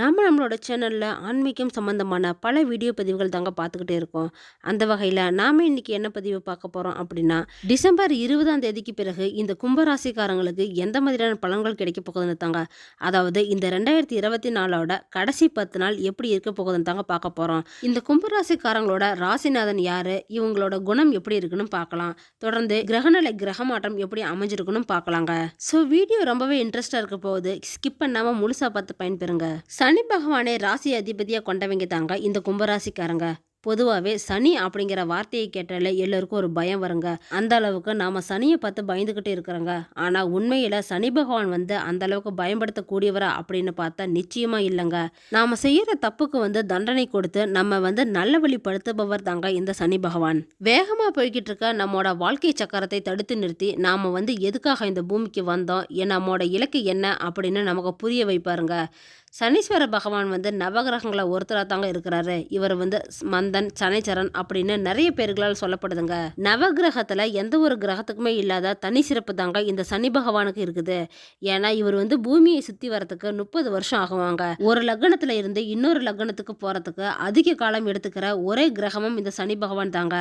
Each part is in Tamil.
நாம் நம்மளோட சேனலில் ஆன்மீகம் சம்மந்தமான பல வீடியோ பதிவுகள் தாங்க பார்த்துக்கிட்டே இருக்கோம். அந்த வகையில் நாம இன்றைக்கி என்ன பதிவு பார்க்க போகிறோம் அப்படின்னா, டிசம்பர் 20ஆம் தேதிக்கு பிறகு இந்த கும்பராசிக்காரங்களுக்கு எந்த மாதிரியான பலன்கள் கிடைக்கப் போகுதுன்னு தாங்க. அதாவது இந்த 2024ஓட கடைசி 10 நாள் எப்படி இருக்க போகுதுன்னு தாங்க பார்க்க போகிறோம் இந்த கும்பராசிக்காரங்களோட ராசிநாதன் யார் இவங்களோட குணம் எப்படி இருக்குன்னு பார்க்கலாம். தொடர்ந்து கிரகநிலை கிரக மாற்றம் எப்படி அமைஞ்சிருக்குன்னு பார்க்கலாங்க. ஸோ வீடியோ ரொம்பவே இன்ட்ரெஸ்டாக இருக்க போகுது. ஸ்கிப் பண்ணாமல் முழுசா பார்த்து பயன்பெறுங்க. சனி பகவானை ராசி அதிபதியாக கொண்டவங்க தாங்க இந்த கும்பராசிக்காரங்க. பொதுவாகவே சனி அப்படிங்கிற வார்த்தையை கேட்டாலே எல்லோருக்கும் ஒரு பயம் வருங்க. அந்த அளவுக்கு நாம் சனியை பார்த்து பயந்துக்கிட்டு இருக்கிறோங்க. ஆனால் உண்மையில் சனி பகவான் வந்து அந்த அளவுக்கு பயன்படுத்தக்கூடியவரா அப்படின்னு பார்த்தா நிச்சயமாக இல்லைங்க நாம் செய்கிற தப்புக்கு வந்து தண்டனை கொடுத்து நம்ம வந்து நல்ல வழிப்படுத்துபவர் தாங்க இந்த சனி பகவான். வேகமாக போய்கிட்டு இருக்க நம்மளோட வாழ்க்கை சக்கரத்தை தடுத்து நிறுத்தி நாம வந்து எதுக்காக இந்த பூமிக்கு வந்தோம்? நம்மளோட இலக்கு என்ன? அப்படின்னு நமக்கு புரிய வைப்பாருங்க. சனீஸ்வர பகவான் வந்து நவகிரகங்களை ஒருத்தராக தாங்க இருக்கிறாரு. இவர் வந்து ஸ் மந்தன், சனைச்சரன் அப்படின்னு நிறைய பேர்களால் சொல்லப்படுதுங்க. நவகிரகத்தில் எந்த ஒரு கிரகத்துக்குமே இல்லாத தனி சிறப்பு தாங்க இந்த சனி பகவானுக்கு இருக்குது. ஏன்னா இவர் வந்து பூமியை சுற்றி வரத்துக்கு முப்பது வருஷம் ஆகுவாங்க ஒரு லக்னத்தில் இருந்து இன்னொரு லக்னத்துக்கு போகிறதுக்கு அதிக காலம் எடுத்துக்கிற ஒரே கிரகமும் இந்த சனி பகவான் தாங்க.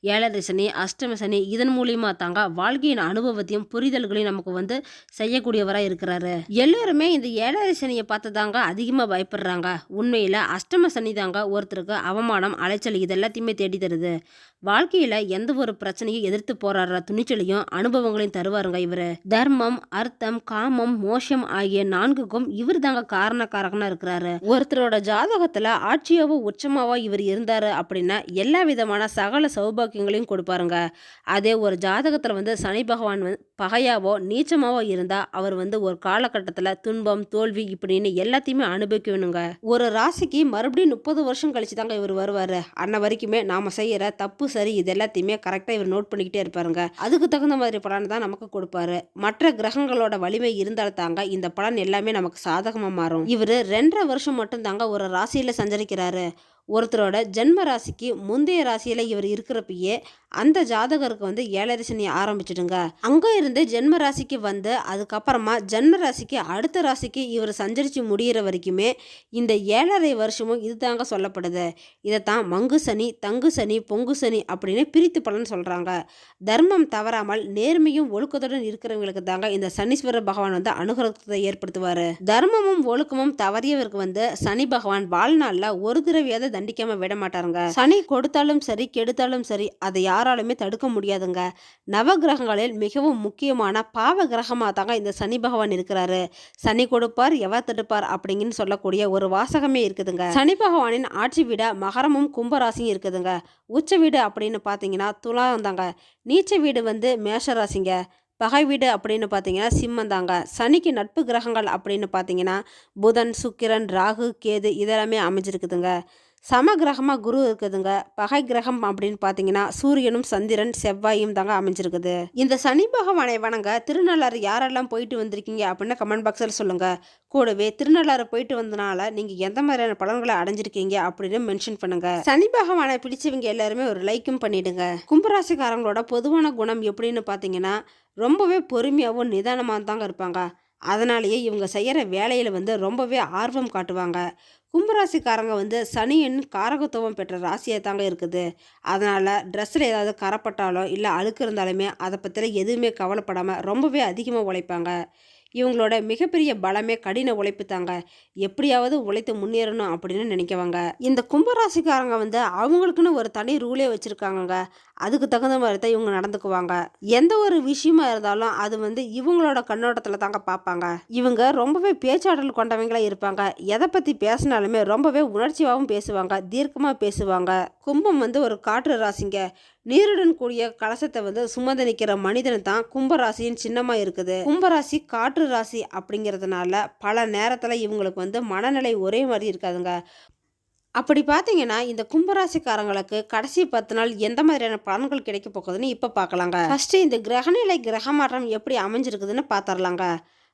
ஏழரை சனி, அஷ்டம சனி இதன் மூலியமாக தாங்க வாழ்க்கையின் அனுபவத்தையும், புரிதல்களையும் நமக்கு வந்து செய்யக்கூடியவராக இருக்கிறாரு. எல்லோருமே இந்த ஏழரை சனியை பார்த்து தாங்க அதிகமாக பயப்படுறாங்க. உண்மையில் அஷ்டம சனிதாங்க ஒருத்தருக்கு அவமானம், அலைச்சல் இது எல்லாத்தையுமே தேடி தருது. வாழ்க்கையில் எந்த ஒரு பிரச்சனையும் எதிர்த்து போராடுற துணிச்சலையும், அனுபவங்களையும் தருவாருங்க இவரு. தர்மம், அர்த்தம், காமம், மோஷம் ஆகிய நான்குக்கும் இவர் தாங்க காரணக்காரகனாக இருக்கிறாரு. ஒருத்தரோட ஜாதகத்தில் ஆட்சியாவோ, உச்சமாவோ இவர் இருந்தார் அப்படின்னா எல்லா விதமான சகல சௌபாக்கியங்களையும் கொடுப்பாருங்க. அதே ஒரு ஜாதகத்தில் வந்து சனி பகவான் வந்து பகையாவோ, நீச்சமாவோ இருந்தால் அவர் வந்து ஒரு காலகட்டத்தில் துன்பம், தோல்வி இப்படின்னு எல்லா எல்லாத்தையுமே அனுபவிக்கணுங்க. ஒரு ராசிக்கு மறுபடியும் 30 வருஷம் கழிச்சு தாங்க இவர் வருவாரு. அன்ன வரைக்குமே நாம செய்யற தப்பு, சரி இது எல்லாத்தையுமே கரெக்டாக இவர் நோட் பண்ணிக்கிட்டே இருப்பாருங்க. அதுக்கு தகுந்த மாதிரி பலன் தான் நமக்கு கொடுப்பாரு. மற்ற கிரகங்களோட வலிமை இருந்தால் தாங்க இந்த பலன் எல்லாமே நமக்கு சாதகமா மாறும். இவர் ரெண்டரை வருஷம் மட்டும் தாங்க ஒரு ராசியில சஞ்சரிக்கிறாரு. ஒருத்தரோட ஜென்ம ராசிக்கு முந்தைய ராசியில் இவர் இருக்கிறப்பயே அந்த ஜாதகருக்கு வந்து ஏழரை சனி ஆரம்பிச்சிடுங்க. அங்கே இருந்து ஜென்ம ராசிக்கு வந்து அதுக்கப்புறமா ஜென்ம ராசிக்கு அடுத்த ராசிக்கு இவர் சஞ்சரித்து முடியிற வரைக்குமே இந்த ஏழரை வருஷமும் இதுதாங்க சொல்லப்படுது. இதை தான் மங்கு சனி, தங்கு சனி, பொங்கு சனி அப்படின்னு பிரித்து பலன் சொல்கிறாங்க தர்மம் தவறாமல் நேர்மையும், ஒழுக்கத்துடன் இருக்கிறவங்களுக்கு தாங்க இந்த சனீஸ்வர பகவான் வந்து அனுகிரகத்தை ஏற்படுத்துவார் தர்மமும், ஒழுக்கமும் தவறியவருக்கு வந்து சனி பகவான் வாழ்நாளில் ஒரு தடவையாவது தண்டிக்காம விட மாட்டாருங்க. சனி கொடுத்தாலும் சரி, கெடுத்தாலும் சரி அதை யாராலுமே தடுக்க முடியாதுங்க. நவகிரகங்களில் மிகவும் முக்கியமான பாவ கிரகமாக தாங்க இந்த சனி பகவான் இருக்கிறாரு. சனி கொடுப்பார், எவர் தடுப்பார் அப்படிங்கன்னு சொல்லக்கூடிய ஒரு வாசகமே இருக்குதுங்க. சனி பகவானின் ஆட்சி வீட மகரமும், கும்பராசியும் இருக்குதுங்க. உச்ச வீடு அப்படின்னு பார்த்தீங்கன்னா துலாம் தாங்க. நீச்ச வீடு வந்து மேஷராசிங்க பகை வீடு அப்படின்னு பார்த்தீங்கன்னா சிம்மம் தாங்க. சனிக்கு நட்பு கிரகங்கள் அப்படின்னு பார்த்தீங்கன்னா புதன், சுக்கிரன், ராகு, கேது இதெல்லாமே அமைஞ்சிருக்குதுங்க. சம குரு இருக்குதுங்க. பகை கிரகம் அப்படின்னு பார்த்தீங்கன்னா சூரியனும், சந்திரன், செவ்வாயும் தாங்க அமைஞ்சிருக்குது. இந்த சனி பகவானை வணங்க திருநள்ளாறு யாரெல்லாம் போயிட்டு வந்திருக்கீங்க அப்படின்னு கமெண்ட் பாக்ஸில் சொல்லுங்கள் கூடவே திருநள்ளாறு போயிட்டு வந்தனால நீங்கள் எந்த மாதிரியான பலன்களை அடைஞ்சிருக்கீங்க அப்படின்னு மென்ஷன் பண்ணுங்க. சனி பகவானை பிடிச்சவங்க எல்லாருமே ஒரு லைக்கும் பண்ணிடுங்க. கும்பராசிக்காரங்களோட பொதுவான குணம் எப்படின்னு பார்த்தீங்கன்னா ரொம்பவே பொறுமையாகவும் நிதானமாக தாங்க இருப்பாங்க. அதனாலேயே இவங்க செய்கிற வேலையில் வந்து ரொம்பவே ஆர்வம் காட்டுவாங்க. கும்பராசிக்காரங்க வந்து சனியின் காரகத்துவம் பெற்ற ராசியாக தாங்க இருக்குது. அதனால் ட்ரெஸ்ஸில் ஏதாவது கரப்பட்டாலோ இல்லை அழுக்கு இருந்தாலுமே அதை பத்திலாம் எதுவுமே கவலைப்படாமல் ரொம்பவே அதிகமாக உழைப்பாங்க. இவங்களோட மிகப்பெரிய பலமே கடின உழைப்பு தாங்க. எப்படியாவது உழைத்து முன்னேறணும் அப்படின்னு நினைக்கவங்க இந்த கும்பராசிக்காரங்க வந்து அவங்களுக்குன்னு ஒரு தனி ரூலே வச்சுருக்காங்கங்க அதுக்கு தகுந்த மாதிரி தான் இவங்க நடந்துக்குவாங்க. எந்த ஒரு விஷயமா இருந்தாலும் அது வந்து இவங்களோட கண்ணோட்டத்தில் தாங்க பார்ப்பாங்க. இவங்க ரொம்பவே பேச்சாற்றல் கொண்டவங்களா இருப்பாங்க. எதை பற்றி பேசினாலுமே ரொம்பவே உணர்ச்சியாகவும் பேசுவாங்க. தீர்க்கமாக பேசுவாங்க. கும்பம் வந்து ஒரு காற்று ராசிங்க. நீருடன் கூடிய கலசத்தை வந்து சுமந்து நிற்கிற மனிதன் தான் கும்பராசியின் சின்னமாக இருக்குது. கும்பராசி காற்று ராசி அப்படிங்கிறதுனால பல நேரத்தில் இவங்களுக்கு வந்து மனநிலை ஒரே மாதிரி இருக்காதுங்க. அப்படி பார்த்தீங்கன்னா இந்த கும்பராசிக்காரங்களுக்கு கடைசி 10 நாள் எந்த மாதிரியான பலன்கள் கிடைக்கப் போகுதுன்னு இப்போ பார்க்கலாங்க. ஃபஸ்ட்டு இந்த கிரகநிலை கிரக மாற்றம் எப்படி அமைஞ்சிருக்குதுன்னு பார்த்துரலாங்க.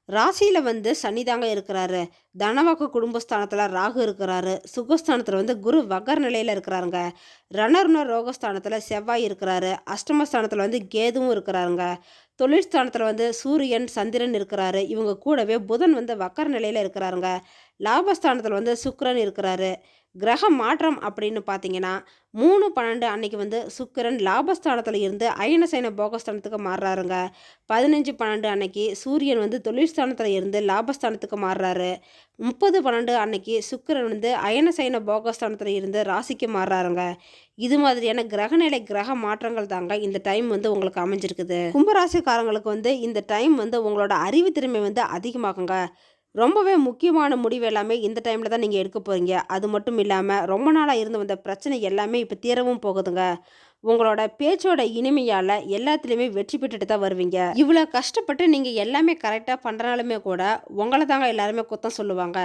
ராசியில் வந்து சனி தாங்க இருக்கிறாரு. தனவாக்கு குடும்பஸ்தானத்தில் ராகு இருக்கிறாரு. சுகஸ்தானத்தில் வந்து குரு வகர் நிலையில் இருக்கிறாருங்க. ரணர்ண ரோகஸ்தானத்தில் செவ்வாய் இருக்கிறாரு. அஷ்டமஸ்தானத்தில் வந்து கேதுவும் இருக்கிறாருங்க. தொழிற்ஸ்தானத்தில் வந்து சூரியன் சந்திரன் இருக்கிறாரு. இவங்க கூடவே புதன் வந்து வக்கர நிலையில் இருக்கிறாருங்க. லாபஸ்தானத்தில் வந்து சுக்கரன் இருக்கிறாரு. கிரக மாற்றம் அப்படின்னு பார்த்தீங்கன்னா மூணு பன்னெண்டு அன்னைக்கு வந்து சுக்கிரன் லாபஸ்தானத்தில் இருந்து அயனசைன போகஸ்தானத்துக்கு மாறுறாருங்க. பதினஞ்சு பன்னெண்டு அன்னைக்கு சூரியன் வந்து தொழில்ஸ்தானத்தில் இருந்து லாபஸ்தானத்துக்கு மாறுறாரு. முப்பது பன்னெண்டு அன்னைக்கு சுக்கிரன் வந்து அயனசைன போகஸ்தானத்தில் இருந்து ராசிக்கு மாறுறாருங்க. இது மாதிரியான கிரகநிலை கிரக மாற்றங்கள் தாங்க இந்த டைம் வந்து உங்களுக்கு அமைஞ்சிருக்குது. கும்பராசிக்காரங்களுக்கு வந்து இந்த டைம் வந்து உங்களோட அறிவு திறமை வந்து அதிகமாகுங்க. ரொம்பவே முக்கியமான முடிவு எல்லாமே இந்த டைமில் தான் நீங்கள் எடுக்க போகிறீங்க அது மட்டும் இல்லாமல் ரொம்ப நாளாக இருந்து வந்த பிரச்சனை எல்லாமே இப்போ தீரவும் போகுதுங்க. உங்களோட பேச்சோட இனிமையால் எல்லாத்துலேயுமே வெற்றி பெற்றுட்டு தான் வருவீங்க. இவ்வளோ கஷ்டப்பட்டு நீங்கள் எல்லாமே கரெக்டாக பண்ணுறனாலுமே கூட உங்களை தாங்க எல்லாருமே குத்தம் சொல்லுவாங்க.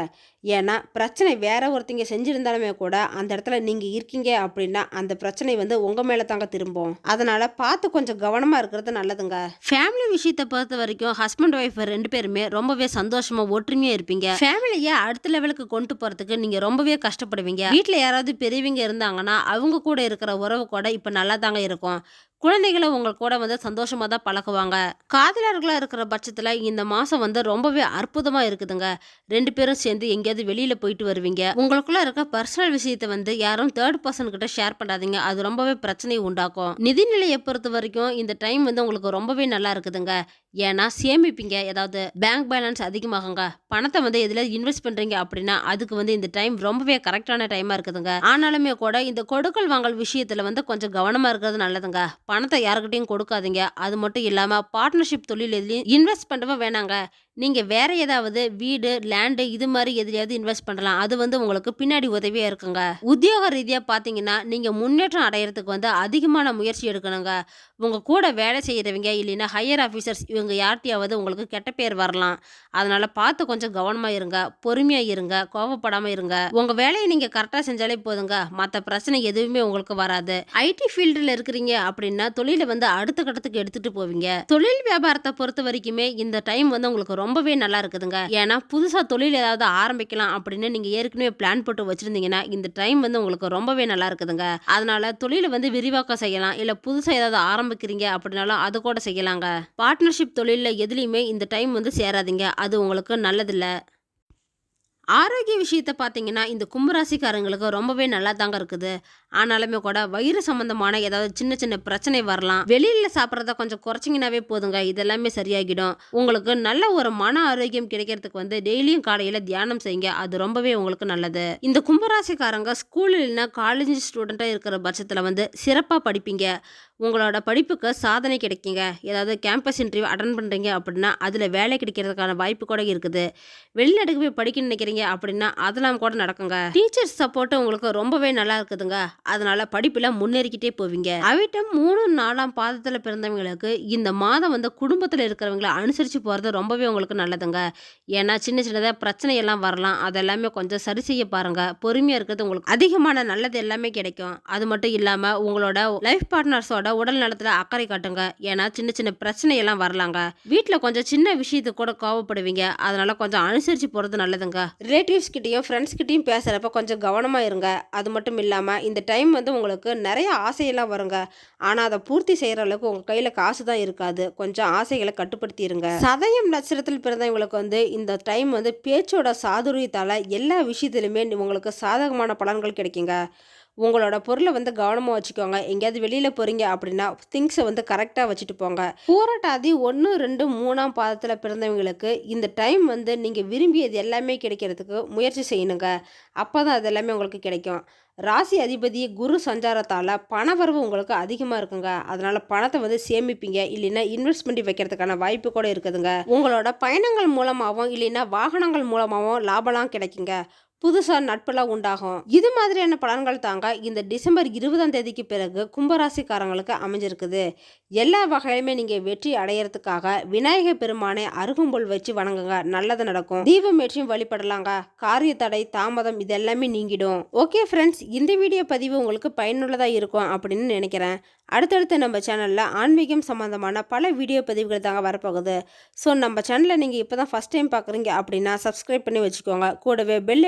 ஏன்னா பிரச்சனை வேற ஒருத்தங்க செஞ்சுருந்தாலுமே கூட அந்த இடத்துல நீங்கள் இருக்கீங்க அப்படின்னா அந்த பிரச்சனை வந்து உங்கள் மேலே தாங்க திரும்பும். அதனால் பார்த்து கொஞ்சம் கவனமாக இருக்கிறது நல்லதுங்க. ஃபேமிலி விஷயத்தை பொறுத்த வரைக்கும் ஹஸ்பண்ட் ஒய்ஃப் ரெண்டு பேருமே ரொம்பவே சந்தோஷமாக ஒற்றுமையாக இருப்பீங்க. ஃபேமிலியை அடுத்த லெவலுக்கு கொண்டு போகிறதுக்கு நீங்கள் ரொம்பவே கஷ்டப்படுவீங்க. வீட்டில் யாராவது பெரியவங்க இருந்தாங்கன்னா அவங்க கூட இருக்கிற உறவு கூட இப்போ நல்லா தாங்க இருக்கும். குழந்தைகளை உங்கள் கூட வந்து சந்தோஷமாக தான் பழகுவாங்க. காதலர்களாக இருக்கிற பட்சத்தில் இந்த மாதம் வந்து ரொம்பவே அற்புதமாக இருக்குதுங்க. ரெண்டு பேரும் சேர்ந்து எங்கேயாவது வெளியில் போயிட்டு வருவீங்க. உங்களுக்குள்ளே இருக்க பர்சனல் விஷயத்தை வந்து யாரும் தேர்ட் பர்சன் கிட்ட ஷேர் பண்ணாதீங்க. அது ரொம்பவே பிரச்சனையை உண்டாக்கும். நிதிநிலையை பொறுத்த வரைக்கும் இந்த டைம் வந்து உங்களுக்கு ரொம்பவே நல்லா இருக்குதுங்க. ஏன்னா சேமிப்பீங்க. ஏதாவது பேங்க் பேலன்ஸ் அதிகமாகுங்க. பணத்தை வந்து எதில் இன்வெஸ்ட் பண்ணுறீங்க அப்படின்னா அதுக்கு வந்து இந்த டைம் ரொம்பவே கரெக்டான டைமாக இருக்குதுங்க. ஆனாலுமே கூட இந்த கொடுக்கல் வாங்கல் விஷயத்தில் வந்து கொஞ்சம் கவனமாக இருக்கிறது நல்லதுங்க. பணத்தை யாருக்கிட்டையும் கொடுக்காதீங்க. அது மட்டும் இல்லாமல் பார்ட்னர்ஷிப் தொழில் எதுலையும் இன்வெஸ்ட் பண்ணவும் வேணாங்க. நீங்கள் வேறு ஏதாவது வீடு லேண்டு இது மாதிரி எதுலையாவது இன்வெஸ்ட் பண்ணலாம். அது வந்து உங்களுக்கு பின்னாடி உதவியாக இருக்குங்க. உத்தியோக ரீதியாக பார்த்தீங்கன்னா நீங்கள் முன்னேற்றம் அடையிறதுக்கு வந்து அதிகமான முயற்சி எடுக்கணுங்க. உங்கள் கூட வேலை செய்கிறவங்க இல்லைன்னா ஹையர் ஆஃபீஸர்ஸ் இவங்க யார்ட்டையாவது உங்களுக்கு கெட்ட பேர் வரலாம். அதனால் பார்த்து கொஞ்சம் கவனமாக இருங்க. பொறுமையாக இருங்க. கோவப்படாமல் இருங்க. உங்கள் வேலையை நீங்கள் கரெக்டாக செஞ்சாலே போதுங்க. மற்ற பிரச்சனை எதுவுமே உங்களுக்கு வராது. ஐடி ஃபீல்டில் இருக்கிறீங்க அப்படின்னா தொழிலை வந்து அடுத்த கட்டத்துக்கு எடுத்துகிட்டு போவீங்க. தொழில் வியாபாரத்தை பொறுத்த வரைக்குமே இந்த டைம் வந்து உங்களுக்கு ரொம்ப ரொம்பவே நல்லா இருக்குதுங்க. ஏன்னா புதுசாக தொழில் ஏதாவது ஆரம்பிக்கலாம் அப்படின்னு நீங்கள் ஏற்கனவே பிளான் போட்டு வச்சுருந்தீங்கன்னா இந்த டைம் வந்து உங்களுக்கு ரொம்பவே நல்லா இருக்குதுங்க. அதனால தொழிலை வந்து விரிவாக்கம் செய்யலாம். இல்லை புதுசாக ஏதாவது ஆரம்பிக்கிறீங்க அப்படின்னாலும் அது கூட செய்யலாங்க. பார்ட்னர்ஷிப் தொழிலில் எதுலேயுமே இந்த டைம் வந்து சேராதீங்க. அது உங்களுக்கு நல்லதில்லை. ஆரோக்கிய விஷயத்தை பார்த்தீங்கன்னா இந்த கும்பராசிக்காரங்களுக்கு ரொம்பவே நல்லா தாங்க இருக்குது. ஆனாலுமே கூட வயிறு சம்பந்தமான ஏதாவது சின்ன சின்ன பிரச்சனை வரலாம். வெளியில் சாப்பிட்றத கொஞ்சம் குறைச்சிங்கனாவே போதுங்க. இதெல்லாமே சரியாகிடும். உங்களுக்கு நல்ல ஒரு மன ஆரோக்கியம் கிடைக்கிறதுக்கு வந்து டெய்லியும் காலையில் தியானம் செய்யுங்க. அது ரொம்பவே உங்களுக்கு நல்லது. இந்த கும்பராசிக்காரங்க ஸ்கூல் இல்லைன்னா காலேஜ் ஸ்டூடெண்ட்டாக இருக்கிற பட்சத்தில் வந்து சிறப்பாக படிப்பீங்க. உங்களோட படிப்புக்கு சாதனை கிடைக்குங்க. ஏதாவது கேம்பஸ் இன்டர்வியூ அட்டன் பண்ணுறீங்க அப்படின்னா அதில் வேலை கிடைக்கிறதுக்கான வாய்ப்பு கூட இருக்குது. வெளிநாட்டுக்கு போய் படிக்க நினைக்கிறீங்க அப்படின்னா அதெல்லாம் கூட நடக்குங்க. டீச்சர்ஸ் சப்போர்ட்டு உங்களுக்கு ரொம்பவே நல்லா இருக்குதுங்க. அதனால படிப்பில் முன்னேறிக்கிட்டே போவீங்க. அவிட்டம் மூணு நாலாம் பாதத்தில் பிறந்தவங்களுக்கு இந்த மாதம் வந்து குடும்பத்தில் இருக்கிறவங்கள அனுசரித்து போகிறது ரொம்பவே உங்களுக்கு நல்லதுங்க. ஏன்னா சின்ன சின்னதாக பிரச்சனை எல்லாம் வரலாம். அதெல்லாமே கொஞ்சம் சரி செய்ய பாருங்கள் பொறுமையாக இருக்கிறது உங்களுக்கு அதிகமான நல்லது எல்லாமே கிடைக்கும். அது மட்டும் இல்லாமல் உங்களோட லைஃப் பார்ட்னர்ஸோட உடல் நலத்தில் அக்கறை காட்டுங்க. ஏன்னா சின்ன சின்ன பிரச்சனையெல்லாம் வரலாங்க. வீட்டில் கொஞ்சம் சின்ன விஷயத்துக்கு கூட கோவப்படுவீங்க. அதனால கொஞ்சம் அனுசரித்து போகிறது நல்லதுங்க. ரிலேட்டிவ்ஸ் கிட்டேயும் ஃப்ரெண்ட்ஸ் கிட்டேயும் பேசுகிறப்ப கொஞ்சம் கவனமாக இருங்க. அது மட்டும் இல்லாமல் இந்த டைம் வந்து உங்களுக்கு நிறைய ஆசையெல்லாம் வருங்க. ஆனால் அதை பூர்த்தி செய்கிற அளவுக்கு உங்கள் கையில் காசு தான் இருக்காது. கொஞ்சம் ஆசைகளை கட்டுப்படுத்தி இருங்க சதயம் நட்சத்திரத்தில் பிறந்தவங்களுக்கு வந்து இந்த டைம் வந்து பேச்சோட சாதுரியத்தால் எல்லா விஷயத்துலையுமே உங்களுக்கு சாதகமான பலன்கள் கிடைக்குங்க. உங்களோட பொருளை வந்து கவனமாக வச்சுக்கோங்க. எங்கேயாவது வெளியில் போகிறீங்க அப்படின்னா திங்ஸை வந்து கரெக்டாக வச்சுட்டு போங்க. பூரட்டாதி ஒன்று ரெண்டு மூணாம் பாதத்தில் பிறந்தவங்களுக்கு இந்த டைம் வந்து நீங்கள் விரும்பியது எல்லாமே கிடைக்கிறதுக்கு முயற்சி செய்யணுங்க. அப்போ தான் அது எல்லாமே உங்களுக்கு கிடைக்கும். ராசி அதிபதி குரு சஞ்சாரத்தால் பணவரவு உங்களுக்கு அதிகமாக இருக்குங்க. அதனால் பணத்தை வந்து சேமிப்பீங்க. இல்லைன்னா இன்வெஸ்ட் பண்ணி வைக்கிறதுக்கான வாய்ப்பு கூட இருக்குதுங்க. உங்களோட பயணங்கள் மூலமாகவும் இல்லைன்னா வாகனங்கள் மூலமாகவும் லாபம்லாம் கிடைக்குங்க. புதுசாக நட்பெல்லாம் உண்டாகும். இது மாதிரியான பலன்கள் தாங்க இந்த டிசம்பர் இருபதாம் தேதிக்கு பிறகு கும்பராசிக்காரங்களுக்கு அமைஞ்சிருக்குது. எல்லா வகையிலுமே நீங்கள் வெற்றி அடையிறதுக்காக விநாயகர் பெருமானை அருகும்புல் வச்சு வணங்குங்க. நல்லது நடக்கும். தீபம் ஏற்றியும் வழிபடலாங்க. காரிய தடை தாமதம் இது எல்லாமே நீங்கிடும். ஓகே ஃப்ரெண்ட்ஸ் இந்த வீடியோ பதிவு உங்களுக்கு பயனுள்ளதாக இருக்கும் அப்படின்னு நினைக்கிறேன். அடுத்தடுத்து நம்ம சேனலில் ஆன்மீகம் சம்மந்தமான பல வீடியோ பதிவுகள் தாங்க வரப்போகுது. ஸோ நம்ம சேனலை நீங்கள் இப்போ தான் ஃபஸ்ட் டைம் பார்க்குறீங்க அப்படின்னா சப்ஸ்கிரைப் பண்ணி வச்சுக்கோங்க. கூடவே பெல்